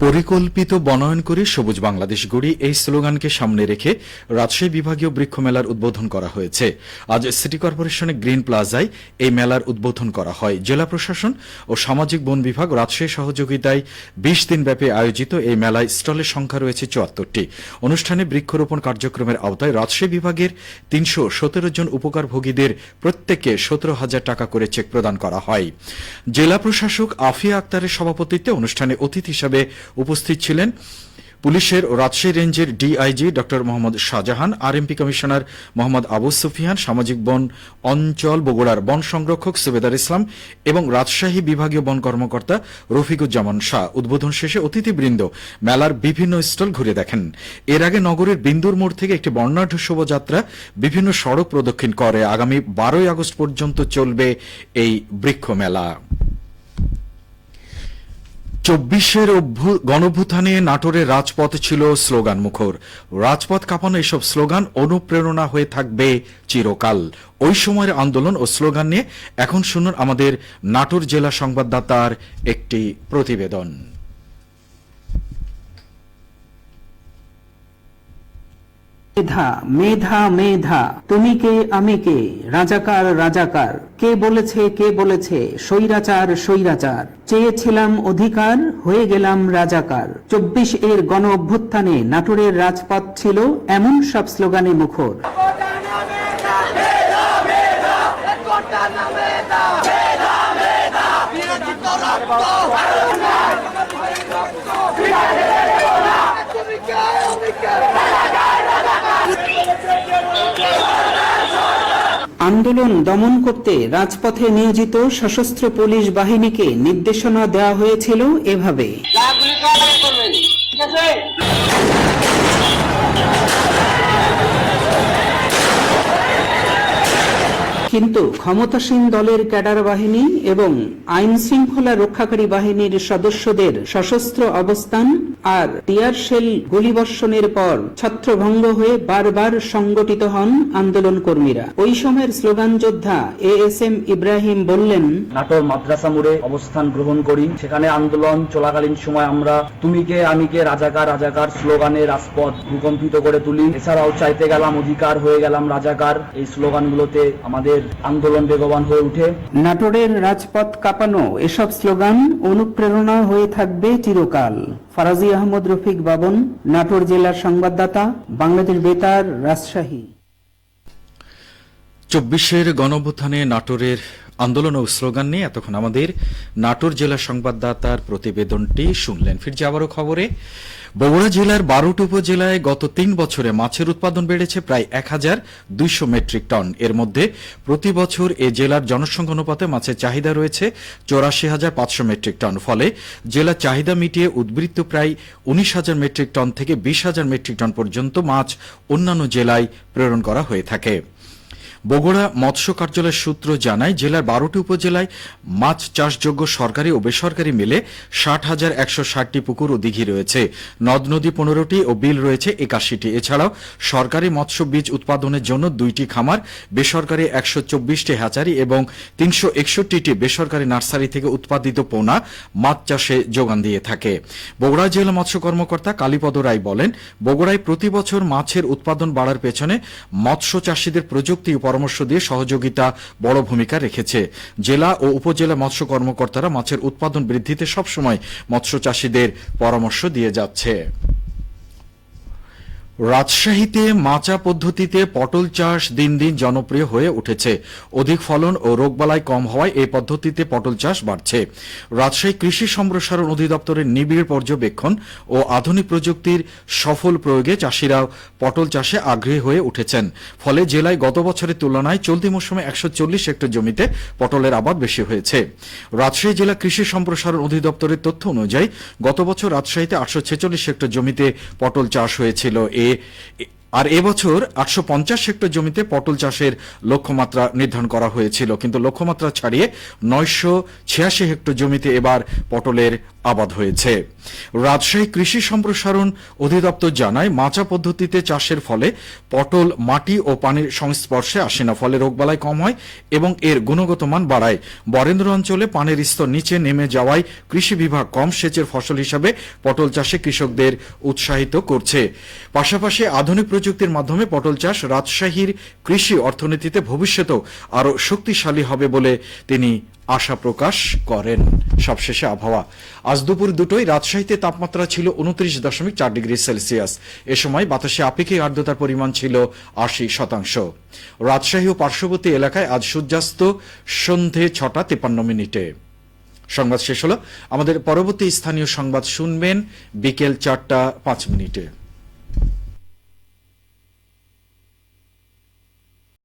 পরিকল্পিত বনায়ন করে সবুজ বাংলাদেশ গড়ি এই স্লোগানকে সামনে রেখে রাজশাহী বিভাগীয় বৃক্ষ মেলার উদ্বোধন করা হয়েছে। আজ সিটি কর্পোরেশনের গ্রিন প্লাজায় এই মেলার উদ্বোধন করা হয়। জেলা প্রশাসন ও সামাজিক বন বিভাগ রাজশাহী সহযোগিতায় বিশ দিন দিনব্যাপী আয়োজিত এই মেলায় স্টলের সংখ্যা রয়েছে চুয়াত্তরটি। অনুষ্ঠানে বৃক্ষরোপণ কার্যক্রমের আওতায় রাজশাহী বিভাগের তিনশো সতেরো জন উপকারভোগীদের প্রত্যেককে সতেরো হাজার টাকা করে চেক প্রদান করা হয়। জেলা প্রশাসক আফিয়া আক্তারের সভাপতিত্বে অনুষ্ঠানে অতিথি হিসাবে উপস্থিত ছিলেন পুলিশের রাজশাহী রেঞ্জের ডিআইজি ড মোহাম্মদ শাহজাহান, আরএমপি কমিশনার মোহাম্মদ আবু সুফিয়ান, সামাজিক বন অঞ্চল বগুড়ার বন সংরক্ষক সুবেদার ইসলাম এবং রাজশাহী বিভাগীয় বন কর্মকর্তা রফিকুজ্জামান শাহ। উদ্বোধন শেষে অতিথিবৃন্দ মেলার বিভিন্ন স্টল ঘুরে দেখেন। এর আগে নগরের বিন্দুর মোড় থেকে একটি বর্ণাঢ্য শোভাযাত্রা বিভিন্ন সড়ক প্রদক্ষিণ করে। আগামী বারোই আগস্ট পর্যন্ত চলবে এই বৃক্ষ মেলা চব্বিশের নাটোরে নাটোরের রাজপথ ছিল স্লোগান মুখর রাজপথ কাঁপানো এসব স্লোগান অনুপ্রেরণা হয়ে থাকবে চিরকাল। ওই সময়ের আন্দোলন ও স্লোগান নিয়ে এখন শুনুন আমাদের নাটোর জেলা সংবাদদাতার একটি প্রতিবেদন। মেধা মেধা মেধা। তুমি কে, আমি কে? রাজাকার রাজাকার। কে বলেছে কে বলেছে? স্বৈরাচার স্বৈরাচার। চেয়েছিলাম অধিকার, হয়ে গেলাম রাজাকার। চব্বিশ এর গণ অভ্যুত্থানে নাটোরের রাজপথ ছিল এমন সব স্লোগানে মুখর। আন্দোলন দমন করতে রাজপথে নিয়োজিত সশস্ত্র পুলিশ বাহিনীকে নির্দেশনা দেওয়া হয়েছিল এভাবে। কিন্তু ক্ষমতাসীন দলের ক্যাডার বাহিনী এবং আইন শৃঙ্খলা রক্ষাকারী বাহিনীর সদস্যদের সশস্ত্র অবস্থান আর টিয়ার শেল গুলিবর্ষণের পর ছত্রভঙ্গ হয়ে বারবার সংগঠিত হন আন্দোলন কর্মীরা ওই সময়ের স্লোগান যোদ্ধা এ এস এম ইব্রাহিম বললেন, নাটোর মাদ্রাসা মোড়ে অবস্থান গ্রহণ করি। সেখানে আন্দোলন চলাকালীন সময় আমরা তুমি কে, আমি কে, রাজাকার রাজাকার স্লোগানে রাজপথ ভূকম্পিত করে তুলি। এছাড়াও চাইতে গেলাম অধিকার, হয়ে গেলাম রাজাকার। এই স্লোগানগুলোতে আমাদের আন্দোলন বেগবান হয়ে উঠে। নাটোরের রাজপথ কাঁপানো এসব স্লোগান অনুপ্রেরণা হয়ে থাকবে চিরকাল। ফারাজি আহমদ রফিক বাবন নাটোর জেলার সংবাদদাতা বাংলাদেশ বেতার রাজশাহী। চব্বিশের গণভ্যুত্থানে নাটোরের আন্দোলন ও স্লোগান নিয়ে এতক্ষণ আমাদের নাটোর জেলা সংবাদদাতার প্রতিবেদনটি শুনলেন। ফিরছি আবারও খবরে। বগুড়া জেলার বারোটি উপজেলায় গত তিন বছরে মাছের উৎপাদন বেড়েছে প্রায় এক হাজার দুইশো মেট্রিক টন। এর মধ্যে প্রতি বছর এ জেলার জনসংখ্যা অনুপাতে মাছের চাহিদা রয়েছে চৌরাশি হাজার পাঁচশো মেট্রিক টন। ফলে জেলার চাহিদা মিটিয়ে উদ্বৃত্ত প্রায় উনিশ হাজার মেট্রিক টন থেকে বিশ হাজার মেট্রিক টন পর্যন্ত মাছ অন্যান্য জেলায় প্রেরণ করা হয়ে থাকে। বগুড়া মৎস্য কার্যালয়ের সূত্র জানায়, জেলার বারোটি উপজেলায় মাছ চাষযোগ্য সরকারি ও বেসরকারি মিলে ষাট হাজার একশো ষাটটি পুকুর ও দিঘি রয়েছে। নদ নদী পনেরোটি ও বিল রয়েছে একাশিটি। এছাড়াও সরকারি মৎস্য বীজ উৎপাদনের জন্য দুইটি খামার, বেসরকারি একশো চব্বিশটি হ্যাচারি এবং তিনশো একষট্টিটি বেসরকারি নার্সারি থেকে উৎপাদিত পোনা মাছ চাষে যোগান দিয়ে থাকে। বগুড়া জেলা মৎস্য কর্মকর্তা কালীপদ রায় বলেন, বগুড়ায় প্রতি বছর মাছের উৎপাদন বাড়ার পেছনে মৎস্য চাষীদের প্রযুক্তি ও পরামর্শ দিয়ে সহযোগিতা বড় ভূমিকা রেখেছে। জেলা ও উপজেলা মৎস্য কর্মকর্তারা মাছের উৎপাদন বৃদ্ধিতে সবসময় মৎস্য চাষীদের পরামর্শ দিয়ে যাচ্ছে। রাজশাহীতে মাচা পদ্ধতিতে পটল চাষ দিন দিন জনপ্রিয় হয়ে উঠেছে। অধিক ফলন ও রোগবালাই কম হওয়ায় এই পদ্ধতিতে পটল চাষ বাড়ছে। রাজশাহী কৃষি সম্প্রসারণ অধিদপ্তরের নিবিড় পর্যবেক্ষণ ও আধুনিক প্রযুক্তির সফল প্রয়োগে চাষিরাও পটল চাষে আগ্রহী হয়ে উঠেছেন। ফলে জেলায় গত বছরের তুলনায় চলতি মৌসুমে একশো চল্লিশ হেক্টর জমিতে পটলের আবাদ বেশি হয়েছে। রাজশাহী জেলা কৃষি সম্প্রসারণ অধিদপ্তরের তথ্য অনুযায়ী, গত বছর রাজশাহীতে আটশো ছেচল্লিশ হেক্টর জমিতে পটল চাষ হয়েছিল। এ আর এবছর আটশো পঞ্চাশ হেক্টর জমিতে পটল চাষের লক্ষ্যমাত্রা নির্ধারণ করা হয়েছিল। কিন্তু লক্ষ্যমাত্রা ছাড়িয়ে নয়শো ছিয়াশি হেক্টর জমিতে এবার পটলের আবাদ হয়েছে। রাজশাহী কৃষি সম্প্রসারণ অধিদপ্তর জানায়, মাচা পদ্ধতিতে চাষের ফলে পটল, মাটি ও পানির সংস্পর্শে আসে না। ফলে রোগবালাই কম হয় এবং এর গুণগত মান বাড়ায়। বরেন্দ্র অঞ্চলে পানির স্তর নিচে নেমে যাওয়ায় কৃষি বিভাগ কম সেচের ফসল হিসাবে পটল চাষে কৃষকদের উৎসাহিত করছে। পাশাপাশি আধুনিক প্রযুক্তির মাধ্যমে পটল চাষ রাজশাহীর কৃষি অর্থনীতিতে ভবিষ্যতেও আরও শক্তিশালী হবে বলে তিনি আশা প্রকাশ করেন। সবশেষে আবহাওয়া। আজ দুপুর দুটোই রাজশাহীতে তাপমাত্রা ছিল উনত্রিশ দশমিক চার ডিগ্রি সেলসিয়াস। এ সময় বাতাসে আপেক্ষিক আর্দ্রতার পরিমাণ ছিল আশি শতাংশ। রাজশাহী ও পার্শ্ববর্তী এলাকায় আজ সূর্যাস্ত সন্ধে ছটা তেপান্ন মিনিটে। সংবাদ শেষ হলো। আমাদের পরবর্তী স্থানীয় সংবাদ শুনবেন বিকেল চারটা পাঁচ মিনিটে।